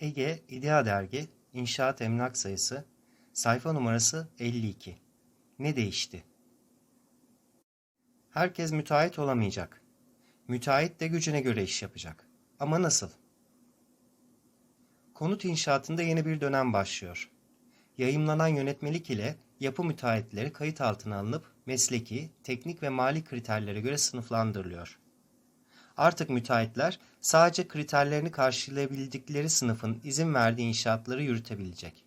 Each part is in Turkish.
Ege İdea Dergi İnşaat Emlak Sayısı Sayfa numarası 52 Ne değişti? Herkes müteahhit olamayacak. Müteahhit de gücüne göre iş yapacak. Ama nasıl? Konut inşaatında yeni bir dönem başlıyor. Yayımlanan yönetmelik ile yapı müteahhitleri kayıt altına alınıp mesleki, teknik ve mali kriterlere göre sınıflandırılıyor. Artık müteahhitler sadece kriterlerini karşılayabildikleri sınıfın izin verdiği inşaatları yürütebilecek.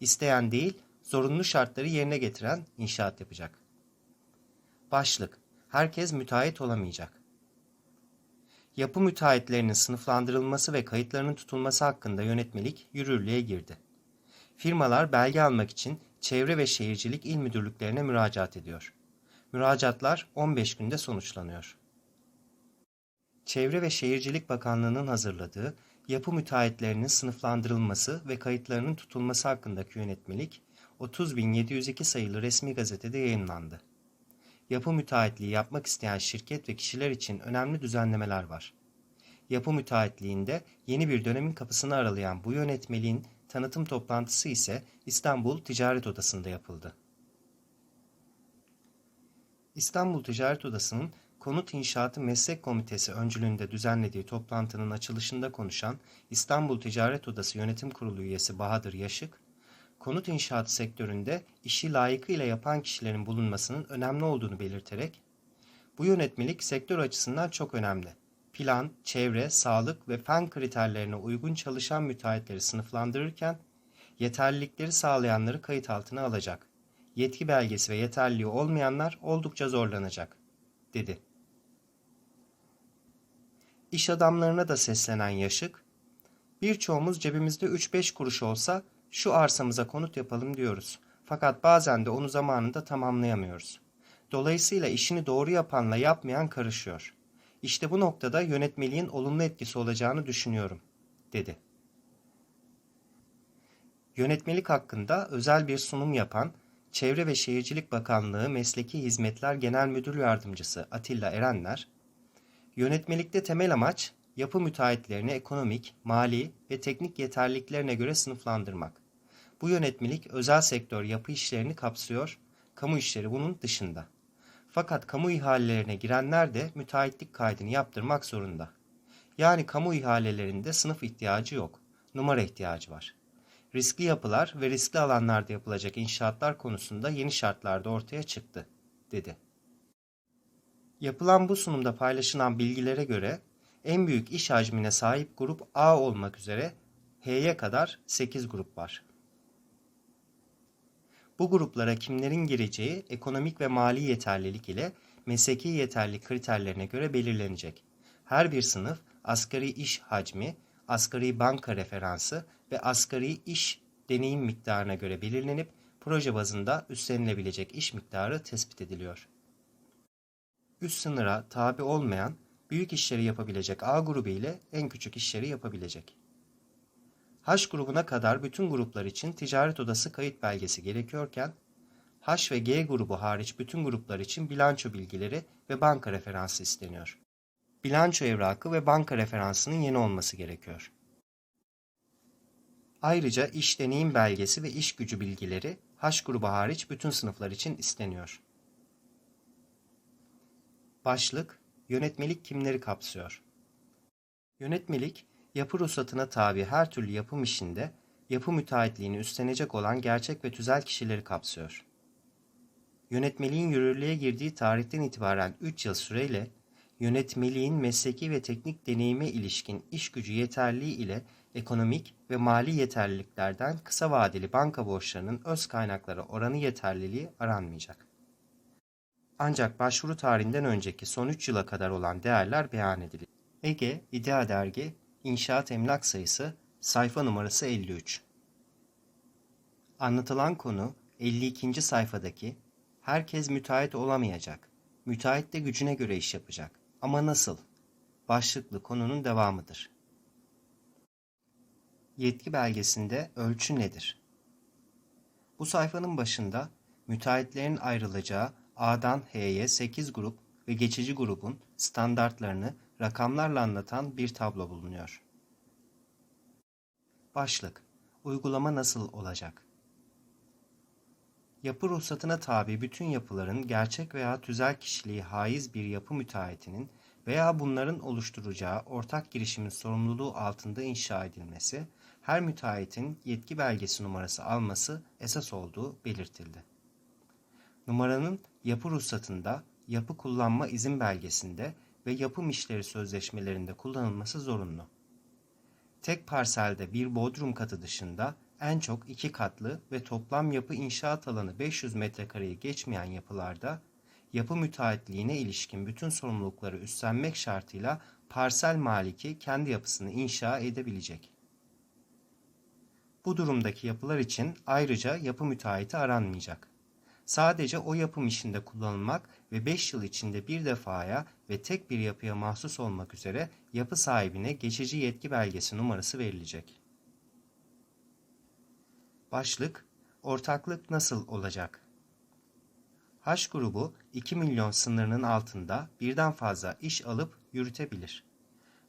İsteyen değil, zorunlu şartları yerine getiren inşaat yapacak. Başlık: Herkes müteahhit olamayacak. Yapı müteahhitlerinin sınıflandırılması ve kayıtlarının tutulması hakkında yönetmelik yürürlüğe girdi. Firmalar belge almak için Çevre ve Şehircilik İl Müdürlüklerine müracaat ediyor. Müracaatlar 15 günde sonuçlanıyor. Çevre ve Şehircilik Bakanlığı'nın hazırladığı yapı müteahhitlerinin sınıflandırılması ve kayıtlarının tutulması hakkındaki yönetmelik 30.702 sayılı resmi gazetede yayınlandı. Yapı müteahhitliği yapmak isteyen şirket ve kişiler için önemli düzenlemeler var. Yapı müteahhitliğinde yeni bir dönemin kapısını aralayan bu yönetmeliğin tanıtım toplantısı ise İstanbul Ticaret Odası'nda yapıldı. İstanbul Ticaret Odası'nın Konut İnşaatı Meslek Komitesi öncülüğünde düzenlediği toplantının açılışında konuşan İstanbul Ticaret Odası Yönetim Kurulu üyesi Bahadır Yaşık, konut inşaatı sektöründe işi layıkıyla yapan kişilerin bulunmasının önemli olduğunu belirterek, bu yönetmelik sektör açısından çok önemli. Plan, çevre, sağlık ve fen kriterlerine uygun çalışan müteahhitleri sınıflandırırken, yeterlilikleri sağlayanları kayıt altına alacak. Yetki belgesi ve yeterliliği olmayanlar oldukça zorlanacak, dedi. İş adamlarına da seslenen Yaşık, birçoğumuz cebimizde 3-5 kuruş olsa şu arsamıza konut yapalım diyoruz. Fakat bazen de onu zamanında tamamlayamıyoruz. Dolayısıyla işini doğru yapanla yapmayan karışıyor. İşte bu noktada yönetmeliğin olumlu etkisi olacağını düşünüyorum, dedi. Yönetmelik hakkında özel bir sunum yapan Çevre ve Şehircilik Bakanlığı Mesleki Hizmetler Genel Müdür Yardımcısı Atilla Erenler, yönetmelikte temel amaç yapı müteahhitlerini ekonomik, mali ve teknik yeterliliklerine göre sınıflandırmak. Bu yönetmelik özel sektör yapı işlerini kapsıyor, kamu işleri bunun dışında. Fakat kamu ihalelerine girenler de müteahhitlik kaydını yaptırmak zorunda. Yani kamu ihalelerinde sınıf ihtiyacı yok, numara ihtiyacı var. Riskli yapılar ve riskli alanlarda yapılacak inşaatlar konusunda yeni şartlar da ortaya çıktı, dedi. Yapılan bu sunumda paylaşılan bilgilere göre en büyük iş hacmine sahip grup A olmak üzere H'ye kadar 8 grup var. Bu gruplara kimlerin gireceği ekonomik ve mali yeterlilik ile mesleki yeterlilik kriterlerine göre belirlenecek. Her bir sınıf asgari iş hacmi, asgari banka referansı ve asgari iş deneyim miktarına göre belirlenip proje bazında üstlenilebilecek iş miktarı tespit ediliyor. Üst sınıra tabi olmayan büyük işleri yapabilecek A grubu ile en küçük işleri yapabilecek. H grubuna kadar bütün gruplar için ticaret odası kayıt belgesi gerekiyorken, H ve G grubu hariç bütün gruplar için bilanço bilgileri ve banka referansı isteniyor. Bilanço evrakı ve banka referansının yeni olması gerekiyor. Ayrıca iş deneyim belgesi ve iş gücü bilgileri H grubu hariç bütün sınıflar için isteniyor. Başlık Yönetmelik kimleri kapsıyor? Yönetmelik, yapı ruhsatına tabi her türlü yapım işinde yapı müteahhitliğini üstlenecek olan gerçek ve tüzel kişileri kapsıyor. Yönetmeliğin yürürlüğe girdiği tarihten itibaren 3 yıl süreyle yönetmeliğin mesleki ve teknik deneyime ilişkin iş gücü yeterliği ile ekonomik ve mali yeterliliklerden kısa vadeli banka borçlarının öz kaynaklara oranı yeterliliği aranmayacak. Ancak başvuru tarihinden önceki son 3 yıla kadar olan değerler beyan edilir. Ege İdea Dergi İnşaat Emlak Sayısı sayfa numarası 53. Anlatılan konu 52. sayfadaki herkes müteahhit olamayacak. Müteahhit de gücüne göre iş yapacak. Ama nasıl? Başlıklı konunun devamıdır. Yetki belgesinde ölçü nedir? Bu sayfanın başında müteahhitlerin ayrılacağı A'dan H'ye 8 grup ve geçici grubun standartlarını rakamlarla anlatan bir tablo bulunuyor. Başlık Uygulama nasıl olacak? Yapı ruhsatına tabi bütün yapıların gerçek veya tüzel kişiliği haiz bir yapı müteahhitinin veya bunların oluşturacağı ortak girişimin sorumluluğu altında inşa edilmesi, her müteahhitin yetki belgesi numarası alması esas olduğu belirtildi. Numaranın yapı ruhsatında, yapı kullanma izin belgesinde ve yapım işleri sözleşmelerinde kullanılması zorunlu. Tek parselde bir bodrum katı dışında en çok iki katlı ve toplam yapı inşaat alanı 500 metrekareyi geçmeyen yapılarda yapı müteahhitliğine ilişkin bütün sorumlulukları üstlenmek şartıyla parsel maliki kendi yapısını inşa edebilecek. Bu durumdaki yapılar için ayrıca yapı müteahhiti aranmayacak. Sadece o yapım işinde kullanılmak ve 5 yıl içinde bir defaya ve tek bir yapıya mahsus olmak üzere yapı sahibine geçici yetki belgesi numarası verilecek. Başlık Ortaklık nasıl olacak? H grubu 2 milyon sınırının altında birden fazla iş alıp yürütebilir.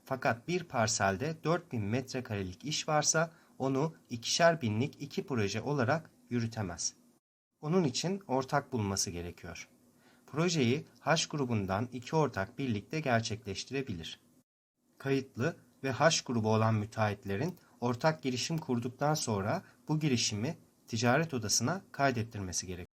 Fakat bir parselde 4000 metrekarelik iş varsa onu ikişer binlik iki proje olarak yürütemez. Onun için ortak bulması gerekiyor. Projeyi H grubundan iki ortak birlikte gerçekleştirebilir. Kayıtlı ve H grubu olan müteahhitlerin ortak girişim kurduktan sonra bu girişimi ticaret odasına kaydettirmesi gerekir.